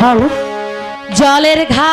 Hello? জলের ঘা